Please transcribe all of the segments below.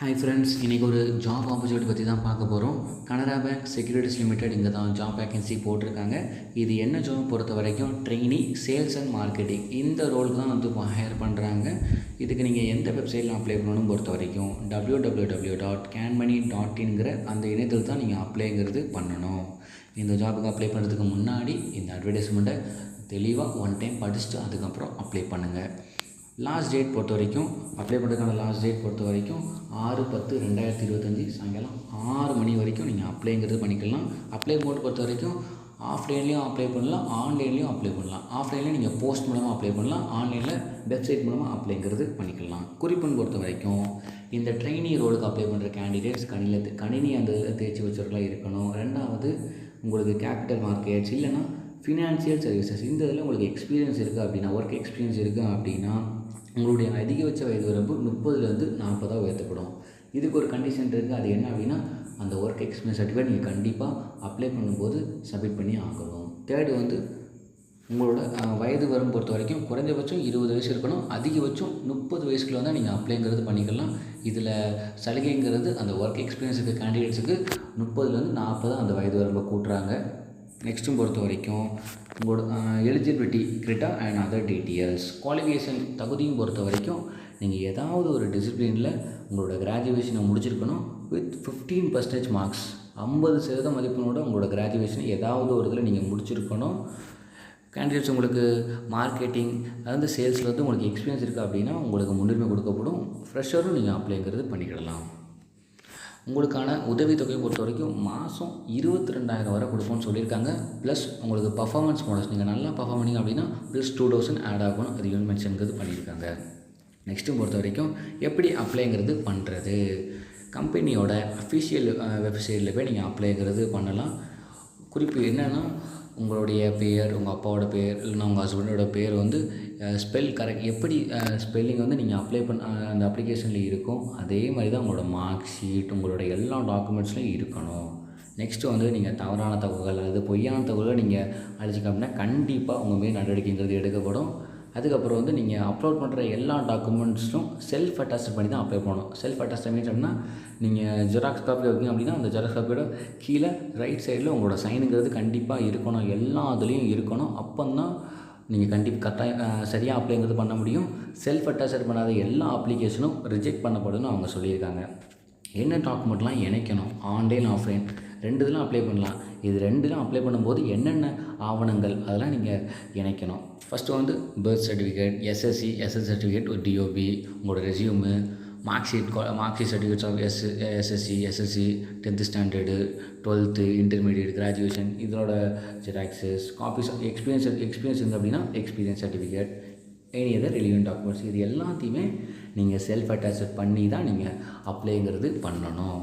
Hi friends இன்றைக்கி ஒரு job opportunity பற்றி தான் பார்க்க போகிறோம் கனரா பேங்க் செக்யூரிட்டிஸ் லிமிடெட் இங்கே தான் ஜாப் வேக்கன்சி போட்டிருக்காங்க. இது என்ன ஜாப் பொறுத்த வரைக்கும்? ட்ரெயினி சேல்ஸ் அண்ட் மார்க்கெட்டிங் இந்த ரோலுக்கு தான் வந்து ஹையர் பண்ணுறாங்க இதுக்கு நீங்கள் எந்த வெப்சைட்டில் அப்ளை பண்ணணும் பொறுத்த வரைக்கும்? W W W dot Canmoney dot இன்கிற அந்த இணையத்தில் தான் நீங்கள் அப்ளைங்கிறது பண்ணணும். இந்த ஜாபுக்கு அப்ளை பண்ணுறதுக்கு முன்னாடி இந்த அட்வர்டைஸ்மெண்ட்டை தெளிவாக ஒன் டைம் படிச்சுட்டு அதுக்கப்புறம் அப்ளை பண்ணுங்கள் லாஸ்ட் டேட் பொறுத்த வரைக்கும் அப்ளை பண்ணுறதுக்கான லாஸ்ட் டேட் பொறுத்த வரைக்கும் ஆறு பத்து ரெண்டாயிரத்தி இருபத்தஞ்சி சாயங்காலம் ஆறு மணி வரைக்கும் நீங்கள் அப்ளைங்கிறது பண்ணிக்கலாம். அப்ளை மோட் பொறுத்த வரைக்கும் ஆஃப்லைன்லேயும் அப்ளை பண்ணலாம் ஆன்லைன்லேயும் அப்ளை பண்ணலாம். ஆஃப்லைனில் நீங்கள் போஸ்ட் மூலமாக அப்ளை பண்ணலாம் ஆன்லைனில் வெப்சைட் மூலமாக அப்ளைங்கிறது பண்ணிக்கலாம். குறிப்புன்னு பொறுத்த வரைக்கும் இந்த ட்ரெயினி ரோலுக்கு அப்ளை பண்ணுற கேண்டிடேட்ஸ் கணினியில் கணினி அந்த இதில் தேர்ச்சி வச்சவர்களாக இருக்கணும். ரெண்டாவது உங்களுக்கு கேபிட்டல் மார்க்கெட்ஸ் இல்லைன்னா ஃபினான்சியல் சர்வீசஸ் இந்த இதில் உங்களுக்கு எக்ஸ்பீரியன்ஸ் இருக்குது அப்படின்னா ஒர்க் எக்ஸ்பீரியன்ஸ் இருக்குது அப்படின்னா உங்களுடைய அதிகபட்ச வயது வரம்பு முப்பதுலேருந்து நாற்பதாக உயர்த்தப்படும். இதுக்கு ஒரு கண்டிஷன் இருக்குது அது என்ன அப்படின்னா அந்த ஒர்க் எக்ஸ்பீரியன்ஸ் சர்டிஃபிகேட் நீங்கள் கண்டிப்பாக அப்ளை பண்ணும்போது சப்மிட் பண்ணி ஆகணும். தேர்டு வந்து உங்களோட வயது வரம்பு பொறுத்த வரைக்கும் குறைஞ்சபட்சம் இருபது வயசு இருக்கணும். அதிகபட்சம் முப்பது வயசுக்குள்ள வந்தால் நீங்கள் அப்ளைங்கிறது பண்ணிக்கலாம். இதில் சலுகைங்கிறது அந்த ஒர்க் எக்ஸ்பீரியன்ஸுக்கு கேண்டிடேட்ஸுக்கு முப்பதுலேருந்து நாற்பது அந்த வயது வரம்பை கூட்டுறாங்க. நெக்ஸ்ட்டும் பொறுத்த வரைக்கும் உங்களோட eligibility criteria and other details qualification தகுதியும் பொறுத்த வரைக்கும் நீங்கள் ஏதாவது ஒரு டிசிப்ளினில் உங்களோட கிராஜுவேஷனை முடிச்சிருக்கணும். வித் ஃபிஃப்டீன் பர்சன்டேஜ் மார்க்ஸ் ஐம்பது சதவீத மதிப்பெண்ணோட உங்களோட கிராஜுவேஷன் ஏதாவது ஒரு இதில் நீங்கள் முடிச்சிருக்கணும். கேண்டிடேட்ஸ் உங்களுக்கு மார்க்கெட்டிங் அதாவது சேல்ஸில் வந்து உங்களுக்கு எக்ஸ்பீரியன்ஸ் இருக்குது அப்படின்னா உங்களுக்கு முன்னுரிமை கொடுக்கப்படும். ஃப்ரெஷரும் நீங்கள் அப்ளைங்கிறது பண்ணிக்கிடலாம். உங்களுக்கான உதவித்தொகையை பொறுத்த வரைக்கும் மாதம் இருபத்தி ரெண்டாயிரம் வரை கொடுப்போம்னு சொல்லியிருக்காங்க. ப்ளஸ் உங்களுக்கு பர்ஃபார்மன்ஸ் போனஸ் நீங்கள் நல்லா பர்ஃபார்ம் பண்ணிங்க அப்படின்னா ப்ளஸ் டூ தௌசண்ட் ஆட் ஆகணும். அது யூன் மென்ஷனுங்கிறது பண்ணியிருக்காங்க. நெக்ஸ்ட்டு பொறுத்த வரைக்கும் எப்படி அப்ளைங்கிறது பண்ணுறது கம்பெனியோட அஃபிஷியல் வெப்சைட்டில் போய் நீங்கள் அப்ளைங்கிறது பண்ணலாம். குறிப்பு என்னென்னா உங்களுடைய பேர் உங்கள் அப்பாவோட பேர் இல்லைன்னா உங்கள் ஹஸ்பண்டோட பேர் வந்து ஸ்பெல் கரெக்ட் எப்படி ஸ்பெல்லிங் வந்து நீங்கள் அப்ளை பண்ண அந்த அப்ளிகேஷனில் இருக்கும் அதே மாதிரி தான் உங்களோட மார்க் ஷீட் உங்களோட எல்லா டாக்குமெண்ட்ஸ்லையும் இருக்கணும். நெக்ஸ்ட்டு வந்து நீங்கள் தவறான தகவல்கள் அல்லது பொய்யான தகவல்களை நீங்கள் அழிச்சிக்க அப்படின்னா கண்டிப்பாக உங்கள் மேல் நடவடிக்கைங்கிறது எடுக்கப்படும். அதுக்கப்புறம் வந்து நீங்கள் அப்லோட் பண்ணுற எல்லா டாக்குமெண்ட்ஸும் செல்ஃப் அட்டாஸ்ட் பண்ணி தான் அப்ளை பண்ணணும். செல்ஃப் அட்டாஸ்ட் மீன்ஸ் அப்படின்னா நீங்கள் ஜெராக்ஸ் காப்பி வைக்கீங்க அப்படின்னா அந்த ஜெராக்ஸ் காப்பியோட கீழே ரைட் சைடில் உங்களோட சைனுங்கிறது கண்டிப்பாக இருக்கணும். எல்லா இதுலேயும் இருக்கணும். அப்போ தான் நீங்கள் கண்டிப்பாக கரெக்டாக சரியாக அப்ளைங்கிறது பண்ண முடியும். செல்ஃப் அட்டாச்சர் பண்ணாத எல்லா அப்ளிகேஷனும் ரிஜெக்ட் பண்ணப்படும்னு அவங்க சொல்லியிருக்காங்க. என்ன டாக்குமெண்ட்லாம் இணைக்கணும்? ஆன்லைன் ஆஃப்லைன் ரெண்டு இதெல்லாம் அப்ளை பண்ணலாம். இது ரெண்டுலாம் அப்ளை பண்ணும்போது என்னென்ன ஆவணங்கள் அதெல்லாம் நீங்கள் இணைக்கணும். ஃபஸ்ட்டு வந்து birth certificate SSC SS certificate ஒரு டிஓபி உங்களோட resume mark sheet mark sheet certificates of S SSC SSC tenth standard twelfth intermediate graduation இதோட ஜெராக்ஸஸ் காப்பீஸ் எக்ஸ்பீரியன்ஸ் எக்ஸ்பீரியன்ஸ் இருந்து அப்படின்னா experience certificate any other relevant documents இது எல்லாத்தையுமே நீங்கள் self attached பண்ணி தான் நீங்கள் அப்ளைங்கிறது பண்ணணும்.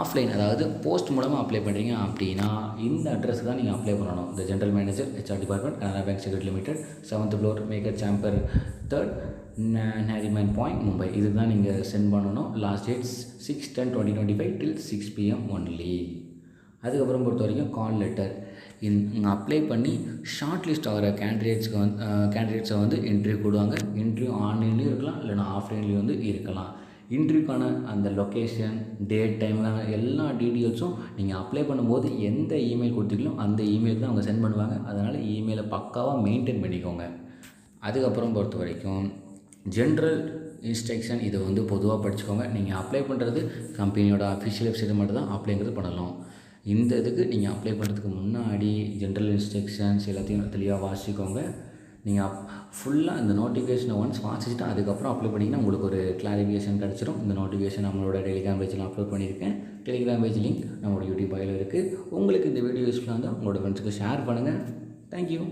ஆஃப்லைன் அதாவது போஸ்ட் மூலமாக அப்ளை பண்ணுறீங்க அப்படின்னா இந்த அட்ரஸ்க்கு தான் நீங்கள் அப்ளை பண்ணணும். இந்த general manager HR department Canara bank securities limited seventh floor maker chamber third Nariman point Mumbai இதுக்கு தான் நீங்கள் சென்ட் பண்ணணும். Last date six ten twenty twenty five till six PM only அதுக்கப்புறம் பொறுத்த வரைக்கும் கால் லெட்டர் இந் அப்ளை பண்ணி short list ஆகிற கேண்டிடேட்ஸ்க்கு வந்து கேண்டிடேட்ஸை வந்து இன்டர்வியூ கொடுவாங்க. இன்டர்வியூ ஆன்லைன்லேயும் இருக்கலாம் இல்லைனா ஆஃப்லைன்லேயும் வந்து இருக்கலாம். இன்டர்வியூக்கான அந்த லொக்கேஷன் டேட் டைம்லான எல்லா டீட்டெயில்ஸும் நீங்கள் அப்ளை பண்ணும்போது எந்த இமெயில் கொடுத்தீங்களோ அந்த இமெயில் தான் அவங்க சென்ட் பண்ணுவாங்க. அதனால் இமெயிலை பக்காவாக மெயின்டைன் பண்ணிக்கோங்க. அதுக்கப்புறம் பொறுத்த வரைக்கும் ஜென்ரல் இன்ஸ்ட்ரக்ஷன் இதை வந்து பொதுவாக படிச்சுக்கோங்க. நீங்கள் அப்ளை பண்ணுறது கம்பெனியோட அஃபிஷியல் வெப்சைட் மட்டும் தான் அப்ளைங்கிறது பண்ணலாம். இந்த இதுக்கு நீங்கள் அப்ளை பண்ணுறதுக்கு முன்னாடி ஜென்ரல் இன்ஸ்ட்ரக்ஷன்ஸ் எல்லாத்தையும் தெளிவாக வாசிக்கோங்க. நீங்கள் அப் ஃபுல்லாக இந்த நோட்டிஃபிகேஷனை ஒன்ஸ் வாசிச்சுட்டு அதுக்கப்புறம் அப்ளை பண்ணிங்கன்னா உங்களுக்கு ஒரு கிளாரிஃபிகேஷன் கிடச்சிரும். இந்த நோட்டிஃபிகேஷன் நம்மளோட டெலிகிராம் பேஜில் அப்லோட் பண்ணியிருக்கேன். டெலிகிராம் பேஜ் லிங்க் நம்மளோட யூடியூப் பையில் இருக்குது உங்களுக்கு இந்த வீடியோ யூஸ்ஃபுல்லாக இருந்தால் உங்களோட ஃப்ரெண்ட்ஸுக்கு ஷேர் பண்ணுங்கள் தேங்க்யூ